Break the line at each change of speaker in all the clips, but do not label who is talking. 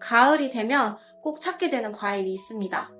가을이 되면 꼭 찾게 되는 과일이 있습니다.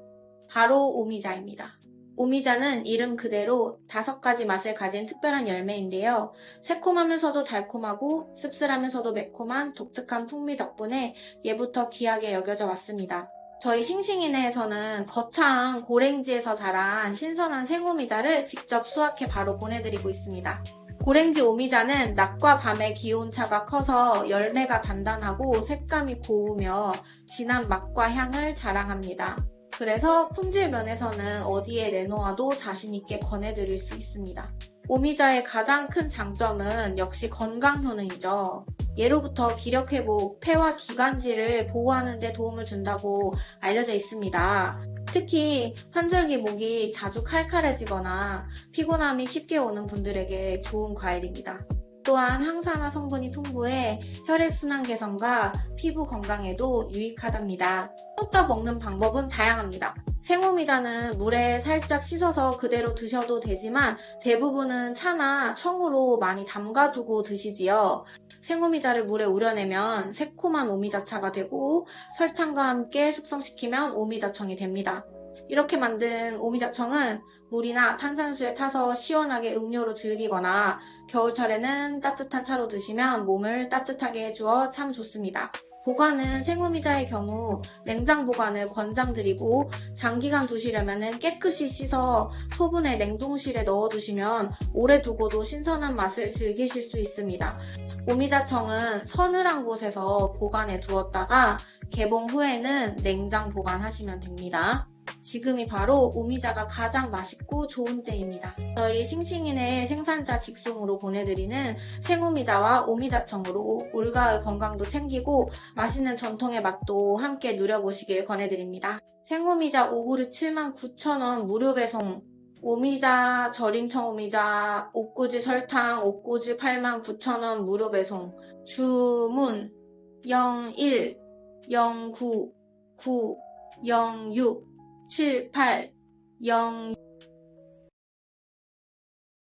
바로 오미자입니다. 오미자는 이름 그대로 다섯 가지 맛을 가진 특별한 열매인데요. 새콤하면서도 달콤하고 씁쓸하면서도 매콤한 독특한 풍미 덕분에 예부터 귀하게 여겨져 왔습니다. 저희 싱싱이네에서는 거창 고랭지에서 자란 신선한 생오미자를 직접 수확해 바로 보내드리고 있습니다. 고랭지 오미자는 낮과 밤의 기온차가 커서 열매가 단단하고 색감이 고우며 진한 맛과 향을 자랑합니다. 그래서 품질 면에서는 어디에 내놓아도 자신있게 권해드릴 수 있습니다. 오미자의 가장 큰 장점은 역시 건강 효능이죠. 예로부터 기력 회복, 폐와 기관지를 보호하는 데 도움을 준다고 알려져 있습니다. 특히 환절기 목이 자주 칼칼해지거나 피곤함이 쉽게 오는 분들에게 좋은 과일입니다. 또한 항산화 성분이 풍부해 혈액순환 개선과 피부 건강에도 유익하답니다. 쏟아 먹는 방법은 다양합니다. 생오미자는 물에 살짝 씻어서 그대로 드셔도 되지만 대부분은 차나 청으로 많이 담가두고 드시지요. 생오미자를 물에 우려내면 새콤한 오미자차가 되고 설탕과 함께 숙성시키면 오미자청이 됩니다. 이렇게 만든 오미자청은 물이나 탄산수에 타서 시원하게 음료로 즐기거나 겨울철에는 따뜻한 차로 드시면 몸을 따뜻하게 해주어 참 좋습니다. 보관은 생오미자의 경우 냉장 보관을 권장드리고 장기간 두시려면 깨끗이 씻어 소분해 냉동실에 넣어두시면 오래 두고도 신선한 맛을 즐기실 수 있습니다. 오미자청은 서늘한 곳에서 보관해 두었다가 개봉 후에는 냉장 보관하시면 됩니다. 지금이 바로 오미자가 가장 맛있고 좋은 때입니다. 저희 싱싱이네 생산자 직송으로 보내드리는 생오미자와 오미자청으로 올가을 건강도 챙기고 맛있는 전통의 맛도 함께 누려보시길 권해드립니다. 생오미자 5그릇 79,000원 무료 배송 오미자, 절임청 오미자, 옥구지 설탕, 옥구지 89,000원 무료 배송 주문 01 09 9 06是派用。